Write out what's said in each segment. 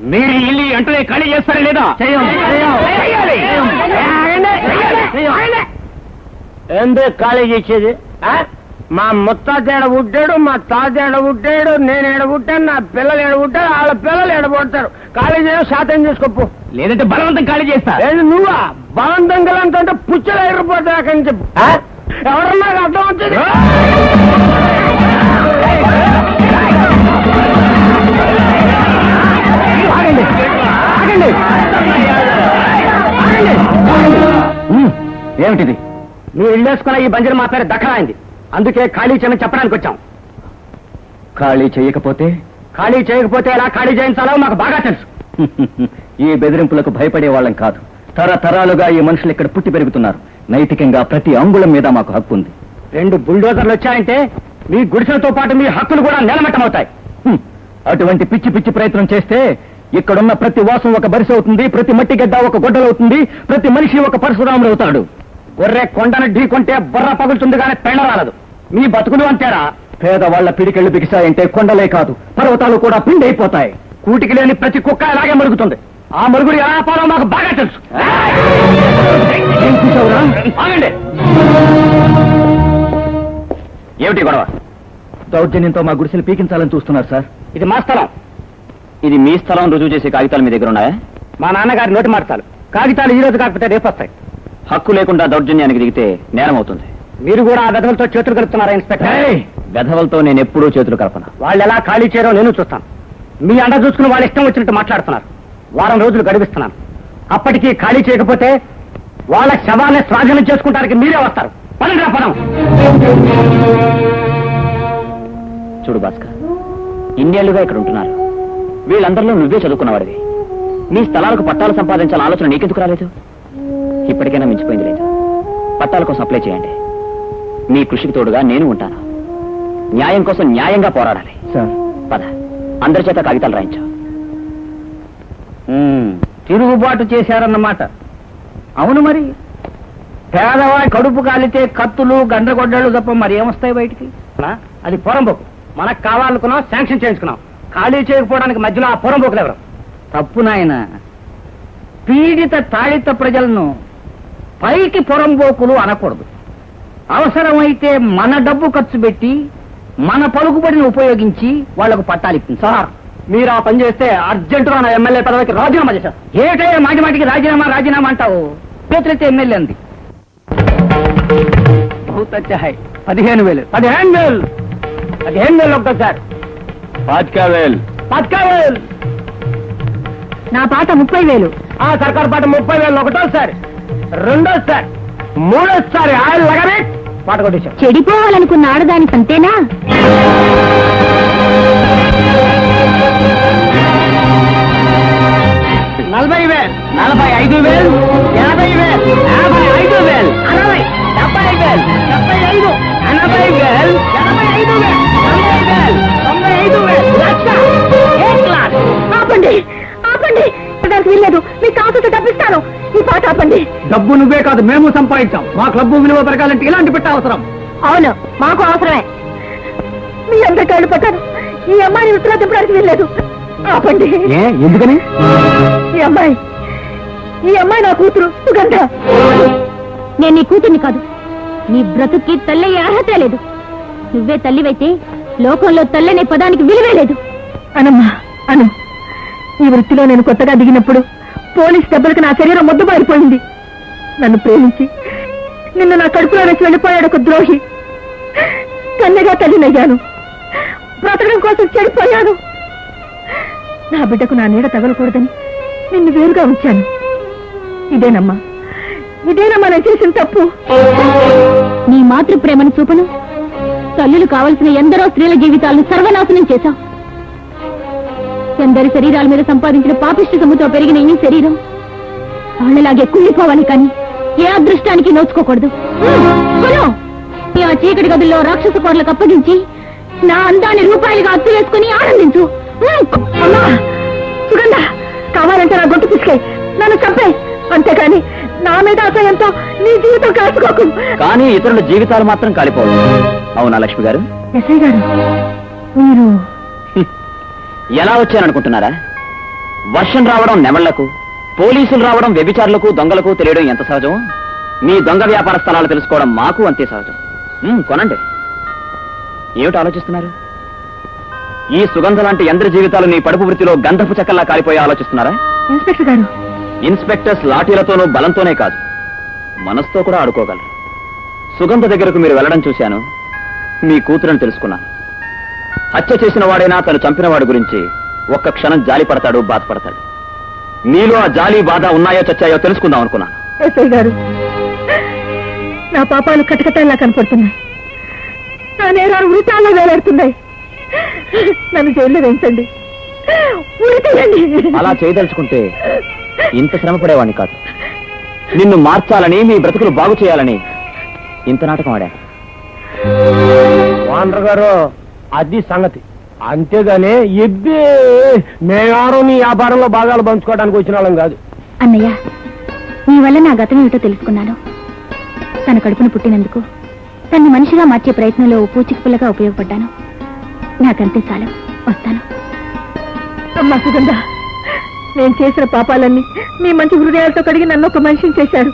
మీరు ఇల్లు వెంటనే ఖాళీ చేస్తారా లేదా. ఎందుకు ఖాళీ చేసేది? మా ముత్తాత ఏడ పుట్టాడు మా తాత ఏడ పుట్టాడు నేను ఏడ పుట్టాను నా పిల్లలు ఏడ పుట్టారు వాళ్ళ పిల్లలు ఏడ పుడతారు. ఖాళీ చేయడం శాతం చేసుకోపు. లేదంటే బలవంతం ఖాళీ చేస్తా. నువ్వా? బలవంతం గలంటే పుచ్చలు ఎగిరిపోతా చెప్పు. ఆ? ఎవరన్నా అర్థం వచ్చింది? ఆగండి. ఏమిటిది? నువ్వు ఇల్లేసుకున్న ఈ బంజరు మా పేరు దఖరా అయింది. అందుకే ఖాళీ చేయమని చెప్పడానికి వచ్చాం. ఖాళీ చేయకపోతే? ఖాళీ చేయకపోతే ఎలా ఖాళీ చేయించాలో మాకు బాగా తెలుసు. ఈ బెదిరింపులకు భయపడే వాళ్ళం కాదు. తరతరాలుగా ఈ మనుషులు ఇక్కడ పుట్టి పెరుగుతున్నారు. నైతికంగా ప్రతి అంగుళం మీద మాకు హక్కు ఉంది. రెండు బుల్డోజర్లు వచ్చాయంటే మీ గుడిసెలతో పాటు మీ హక్కులు కూడా నిలమట్టమవుతాయి. అటువంటి పిచ్చి పిచ్చి ప్రయత్నం చేస్తే ఇక్కడున్న ప్రతి వాసం ఒక బరిసె అవుతుంది ప్రతి మట్టి గడ్డ ఒక గొడ్డలవుతుంది ప్రతి మనిషి ఒక పరశురాముడు అవుతాడు. గొర్రె కొండను ఢీకొంటే బుర్ర పగులుతుంది కానీ పెళ్ళ రాలదు. మీ బతుకులు అంతేరా? పేదవాళ్ళ పిడికెళ్ళు బిగిసాయంటే కొండలే కాదు పర్వతాలు కూడా పిండి అయిపోతాయి కూటికి లేని ప్రతి కుక్క అలాగే మరుగుతుంది. ఆ మరుగుడు ఎలా ఆపాలో మాకు బాగా తెలుసు? ఆగండి. ఏమిటి గొడవ? దౌర్జన్యంతో మా గుడిసెలు పీకించాలని చూస్తున్నారు సార్. ఇది మా స్థలం. ఇది మీ స్థలం రుజువు చేసే కాగితాలు మీ దగ్గర ఉన్నాయా? మా నాన్నగారి నోటి మార్చాలు కాగితాలు ఈ రోజు కాకపోతే రేపు వస్తాయి. హక్కు లేకుండా దౌర్జన్యానికి దిగితే నేరం అవుతుంది మీరు కూడా ఆ వెధవలతో చేతులు కలుపుతున్నారా ఇన్స్పెక్టర్? వెధవలతో నేను ఎప్పుడూ చేతులు కలపను వాళ్ళు ఎలా ఖాళీ చేయరో నేను చూస్తాను. మీ అండ చూసుకుని వాళ్ళ ఇష్టం వచ్చినట్టు మాట్లాడుతున్నారు. వారం రోజులు గడిపిస్తున్నాను. అప్పటికి ఖాళీ చేయకపోతే వాళ్ళ శవాన్ని స్వాధీనం చేసుకుంటానికి మీరే వస్తారు. పదండి పదం. చూడు భాస్కర్ ఇన్నేళ్ళుగా ఇక్కడ ఉంటున్నారు. వీళ్ళందరిలో నువ్వే చదువుకున్నవాడివి. నీ స్థలాలకు పట్టాలు సంపాదించాలని ఆలోచన నీకెందుకు రాలేదు? ఇప్పటికైనా మించిపోయింది లేదు. పట్టాల కోసం అప్లై చేయండి. మీ కృషికి తోడుగా నేను ఉంటాను. న్యాయం కోసం న్యాయంగా పోరాడాలి. సార్. పద. అందరి చేత కాగితాలు రాయించు. తిరుగుబాటు చేశారన్నమాట. అవును మరి. పేదవాడి కడుపు కాలితే కత్తులు గండ్రగొడ్డలు తప్ప మరి ఏమొస్తాయి బయటికి? అది పొరంబోకు. మనకు కావాలనుకున్నాం శాంక్షన్ చేయించుకున్నాం. ఖాళీ చేయకపోవడానికి మధ్యలో ఆ పొరంబోకులు ఎవరు? తప్పు నాయన. పీడిత తాళిత ప్రజలను పైకి పొరంబోకులు అనకూడదు. అవసరమైతే మన డబ్బు ఖర్చు పెట్టి మన పలుకుబడిని ఉపయోగించి వాళ్ళకు పట్టాలిప్పింది సార్ మీరు ఆ పని చేస్తే అర్జెంటుగా నా ఎమ్మెల్యే పదవికి రాజీనామా చేశారు. ఏటయ్యా మాటి మాటికి రాజీనామా రాజీనామా అంటావు? చేతులైతే ఎమ్మెల్యే అంది. బహుత్ అచ్చా హై. పదిహేను వేలు. పదిహేను వేలు. పదిహేను వేలు ఒక్కసారి నా పాట ముప్పై వేలు ఆ సర్కార్ పాట ముప్పై వేలు ఒకటోసారి రెండోసారి మూడోసారి ఆయన లగనే పాట కొట్టేశాం. చెడిపోవాలనుకున్న ఆడదానికి అంతేనా నలభై వేలు నలభై ఐదు వేలు యాభై వేలు డబ్బు నువ్వే కాదు మేము సంపాదించాం. మా క్లబ్బు విలువ పెరగాలంటే ఇలాంటి పెట్ట అవసరం. అవును మాకు అవసరమే. మీ అందరి కాళ్ళు పట్టాను ఈ అమ్మాయిని విత్తులో తిప్పడానికి వీల్లేదు. ఆపండి. ఏ ఎందుకని? ఈ అమ్మాయి ఈ అమ్మాయి నా కూతురు సుగంధ. నేను నీ కూతుర్ని కాదు నీ బ్రతుక్కి తల్లయ్యే అర్హత లేదు. నువ్వే తల్లివైతే లోకంలో తల్లనే పదానికి విలువే లేదు. అనమ్మా అను. ఈ వృత్తిలో నేను కొత్తగా దిగినప్పుడు పోలీస్ దెబ్బలకు నా శరీరం మొద్దుబారిపోయింది. నన్ను ప్రేమించి నిన్ను నా కడుపులో వేసి వెళ్ళిపోయాడు ఒక ద్రోహి. కన్నెగా తల్లినయ్యాను. బ్రతకడం కోసం చెడిపోయాను. నా బిడ్డకు నా నీడ తగలకూడదని నిన్ను వేరుగా ఉంచాను. ఇదేనమ్మా. ఇదేనమ్మా నేను చేసిన తప్పు. నీ మాతృ ప్రేమను చూపను. తల్లులు కావలసిన ఎందరో స్త్రీల జీవితాలను సర్వనాశనం చేశావు. ఎందరి శరీరాల మీద సంపాదించిన పాపిష్టి సముతో పెరిగిన ఈ శరీరం వాళ్ళలాగే కుళ్ళిపోవాలి కానీ ఏ అదృష్టానికి నోచుకోకూడదు. ఆ చీకటి గదుల్లో రాక్షస కోరలకు అప్పగించి నా అందాన్ని రూపాయలుగా అత్తు వేసుకుని ఆనందించు. సుగంధ కావాలంటే నా గొంతు పిసికే. నన్ను చంపే. అంతేకాని నా మీద అసహ్యంతో నీ జీవితం కాసుకోకు కానీ ఇతరుల జీవితాలు మాత్రం కాలిపోవు. అవునా లక్ష్మి గారు? ఎస్ఐ గారు మీరు ఎలా వచ్చాననుకుంటున్నారా వర్షం రావడం నెమళ్ళకు పోలీసులు రావడం వ్యభిచారులకు దొంగలకు తెలియడం ఎంత సహజం? మీ దొంగ వ్యాపార స్థలాలు తెలుసుకోవడం మాకు అంతే సహజం. కొనండి. ఏమిటి ఆలోచిస్తున్నారు? ఈ సుగంధ లాంటి యంత్ర జీవితాలు మీ పడుపు వృత్తిలో గంధపు చెక్కల్లా కాలిపోయి ఆలోచిస్తున్నారా? ఇన్స్పెక్టర్ గారు. ఇన్స్పెక్టర్స్ లాఠీలతోనూ బలంతోనే కాదు. మనసుతో కూడా ఆడుకోగలరు. సుగంధ దగ్గరకు మీరు వెళ్ళడం చూశాను. మీ కూతురని తెలుసుకున్నాను హత్య చేసిన వాడైనా తను చంపిన వాడి గురించి ఒక్క క్షణం జాలి పడతాడు బాధపడతాడు. మీలో ఆ జాలి బాధ ఉన్నాయో చచ్చాయో తెలుసుకుందాం అనుకున్నాను ఎస్ఐ గారు నా పాపాలు కటకటాల్లా కనపడుతున్నాయి. నా నేరాలు ఉరితాల్లో వేలాడుతున్నాయి. నన్ను జైల్లో వేయించండి. ఉరి తీయండి అలా చేయదలుచుకుంటే ఇంత శ్రమ పడేవాడిని కాదు. నిన్ను మార్చాలని మీ బ్రతుకులు బాగు చేయాలని ఇంత నాటకం ఆడా వాండ్ర గారు అది సంగతి. అంతేగాని ఎబ్బే మేమారు నీ వ్యాపారంలో భాగాలు పంచుకోవడానికి వచ్చిన వాళ్ళం కాదు. అన్నయ్య నీ వల్ల నా గతం ఏమిటో తెలుసుకున్నాను. తన కడుపున పుట్టినందుకు తన్ని మనిషిగా మార్చే ప్రయత్నంలో పూచిక పుల్లగా ఉపయోగపడ్డాను. నాకంతే చాలు. వస్తాను. అమ్మా సుగంధ నేను చేసిన పాపాలన్నీ మీ మంచి హృదయాలతో కడిగి నన్ను ఒక మనిషిని చేశారు.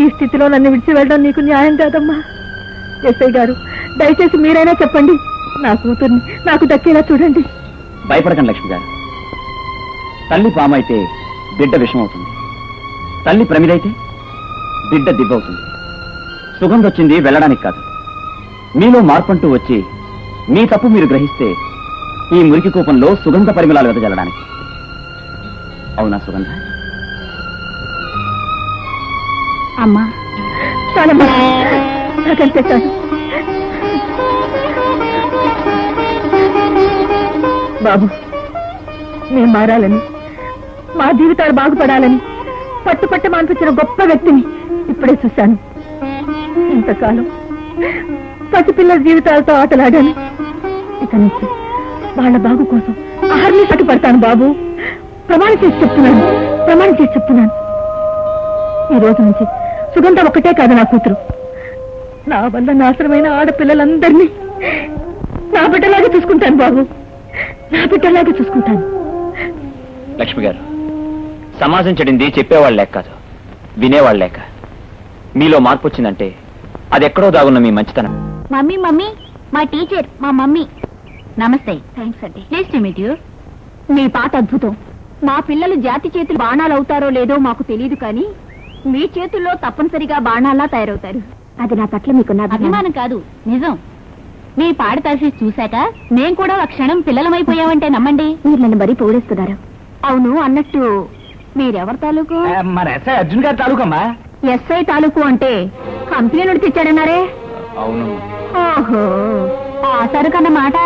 ఈ స్థితిలో నన్ను విడిచి వెళ్ళడం నీకు న్యాయం కాదమ్మా. ఎస్ఐ గారు దయచేసి మీరైనా చెప్పండి. నా కూతుర్ని నాకు దక్కేలా చూడండి. భయపడకండి లక్ష్మి గారు. తల్లి పామైతే బిడ్డ విషం అవుతుంది తల్లి ప్రమిదైతే బిడ్డ దిబ్బవుతుంది. సుగంధ వచ్చింది వెళ్ళడానికి కాదు. మీలో మార్పంటూ వచ్చి మీ తప్పు మీరు గ్రహిస్తే ఈ మురికి కూపంలో సుగంధ పరిమళాలు వెదజల్లడానికి. అవునా సుగంధ? అమ్మా చాలు బాబు. మేము మారాలని మా జీవితాలు బాగుపడాలని పట్టు మాన్పించిన గొప్ప వ్యక్తిని ఇప్పుడే చూశాను. ఇంతకాలం పసిపిల్లల జీవితాలతో ఆటలాడాను. ఇక నుంచి వాళ్ళ బాగు కోసం ఆహారం పట్టుపడతాను బాబు. ప్రమాణం చేసి చెప్తున్నాను ప్రమాణం చేసి చెప్తున్నాను. ఈ రోజు నుంచి సుగంధ ఒక్కటే కాదు నా కూతురు. నా వల్ల నాశనమైన ఆడపిల్లలందరినీ నా బిడ్డలాగా చూసుకుంటాను బాబు. నా బిడ్డలాగా చూసుకుంటాను. లక్ష్మి గారు సమాజం చెడింది చెప్పేవాళ్ళు లెక్క కాదు వినేవాళ్ళు మీలో మార్పు వచ్చిందంటే అది ఎక్కడో దాగున్న మీ మంచితనం. మమ్మీ మమ్మీ మా టీచర్ మా మమ్మీ. నమస్తే. థ్యాంక్స్ అండి. ప్లీజ్ టు మీట్ యూ మీ పాట అద్భుతం. మా పిల్లలు జాతి చేతులు బాణాలు అవుతారో లేదో మాకు తెలియదు కానీ మీ చేతుల్లో తప్పనిసరిగా బాణాల్లా తయారవుతారు. అది నా పట్ల మీకున్న అభిమానం కాదు నిజం. మీ పాట తరఫీ చూశాక మేం కూడా ఒక క్షణం పిల్లలమైపోయామంటే నమ్మండి. మీరు నన్ను మరీ పొగిడేస్తున్నారు. అవును అన్నట్టు మీరెవరి తాలూకు? మరి ఎస్ఐ అర్జున్ గారి తాలూకమ్మా? ఎస్ఐ తాలూకు అంటే కంపెనీ నుండి తెచ్చాడన్నారే? అవును. ఓహో ఆ సరుకన్నమాట